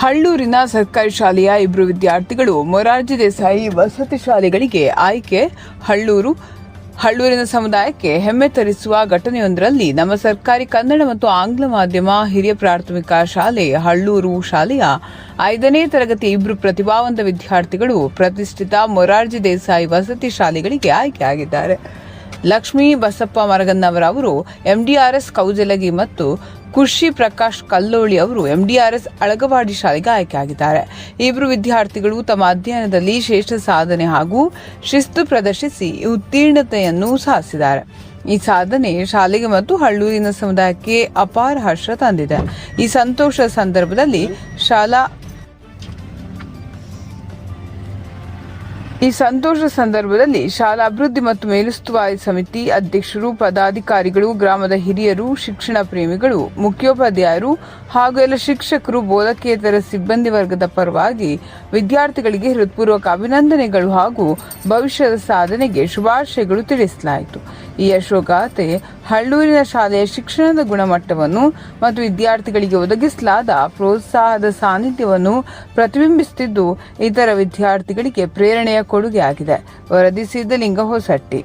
ಹಳ್ಳೂರಿನ ಸರ್ಕಾರಿ ಶಾಲೆಯ ಇಬ್ಬರು ವಿದ್ಯಾರ್ಥಿಗಳು ಮೊರಾರ್ಜಿ ದೇಸಾಯಿ ವಸತಿ ಶಾಲೆಗಳಿಗೆ ಆಯ್ಕೆ. ಹಳ್ಳೂರು, ಹಳ್ಳೂರಿನ ಸಮುದಾಯಕ್ಕೆ ಹೆಮ್ಮೆ ತರಿಸುವ ಘಟನೆಯೊಂದರಲ್ಲಿ ನಮ್ಮ ಸರ್ಕಾರಿ ಕನ್ನಡ ಮತ್ತು ಆಂಗ್ಲ ಮಾಧ್ಯಮ ಹಿರಿಯ ಪ್ರಾಥಮಿಕ ಶಾಲೆ ಹಳ್ಳೂರು ಶಾಲೆಯ ಐದನೇ ತರಗತಿ ಇಬ್ಬರು ಪ್ರತಿಭಾವಂತ ವಿದ್ಯಾರ್ಥಿಗಳು ಪ್ರತಿಷ್ಠಿತ ಮೊರಾರ್ಜಿ ದೇಸಾಯಿ ವಸತಿ ಶಾಲೆಗಳಿಗೆ ಆಯ್ಕೆಯಾಗಿದ್ದಾರೆ ಲಕ್ಷ್ಮೀ ಬಸಪ್ಪ ಮರಗನ್ನವರ ಅವರು ಎಂಡಿಆರ್ಎಸ್ ಕೌಜಲಗಿ ಮತ್ತು ಖುಷಿ ಪ್ರಕಾಶ್ ಕಲ್ಲೋಳಿ ಅವರು ಎಂಡಿಆರ್ಎಸ್ ಅಳಗವಾಡಿ ಶಾಲೆಗೆ ಆಯ್ಕೆಯಾಗಿದ್ದಾರೆ. ಇಬ್ಬರು ವಿದ್ಯಾರ್ಥಿಗಳು ತಮ್ಮ ಅಧ್ಯಯನದಲ್ಲಿ ಶ್ರೇಷ್ಠ ಸಾಧನೆ ಹಾಗೂ ಶಿಸ್ತು ಪ್ರದರ್ಶಿಸಿ ಉತ್ತೀರ್ಣತೆಯನ್ನು ಸಾಧಿಸಿದ್ದಾರೆ. ಈ ಸಾಧನೆ ಶಾಲೆಗೆ ಮತ್ತು ಹಳ್ಳೂರಿನ ಸಮುದಾಯಕ್ಕೆ ಅಪಾರ ಹರ್ಷ ತಂದಿದೆ. ಈ ಸಂತೋಷ ಸಂದರ್ಭದಲ್ಲಿ ಶಾಲಾ ಈ ಸಂತೋಷ ಸಂದರ್ಭದಲ್ಲಿ ಶಾಲಾ ಅಭಿವೃದ್ಧಿ ಮತ್ತು ಮೇಲುಸ್ತುವಾರಿ ಸಮಿತಿ ಅಧ್ಯಕ್ಷರು, ಪದಾಧಿಕಾರಿಗಳು, ಗ್ರಾಮದ ಹಿರಿಯರು, ಶಿಕ್ಷಣ ಪ್ರೇಮಿಗಳು, ಮುಖ್ಯೋಪಾಧ್ಯಾಯರು ಹಾಗೂ ಎಲ್ಲ ಶಿಕ್ಷಕರು, ಬೋಧಕೇತರ ಸಿಬ್ಬಂದಿ ವರ್ಗದ ಪರವಾಗಿ ವಿದ್ಯಾರ್ಥಿಗಳಿಗೆ ಹೃತ್ಪೂರ್ವಕ ಅಭಿನಂದನೆಗಳು ಹಾಗೂ ಭವಿಷ್ಯದ ಸಾಧನೆಗೆ ಶುಭಾಶಯಗಳು ತಿಳಿಸಲಾಯಿತು. ಈ ಯಶೋಗಾಥೆ ಹಳ್ಳೂರಿನ ಶಾಲೆಯ ಶಿಕ್ಷಣದ ಗುಣಮಟ್ಟವನ್ನು ಮತ್ತು ವಿದ್ಯಾರ್ಥಿಗಳಿಗೆ ಒದಗಿಸಲಾದ ಪ್ರೋತ್ಸಾಹದ ಸಾನ್ನಿಧ್ಯವನ್ನು ಪ್ರತಿಬಿಂಬಿಸುತ್ತಿದ್ದು, ಇತರ ವಿದ್ಯಾರ್ಥಿಗಳಿಗೆ ಪ್ರೇರಣೆಯ ಕೊಡುಗೆಯಾಗಿದೆ. ವರದಿ ಸಿದ್ದಲಿಂಗ ಹೊಸಟ್ಟಿ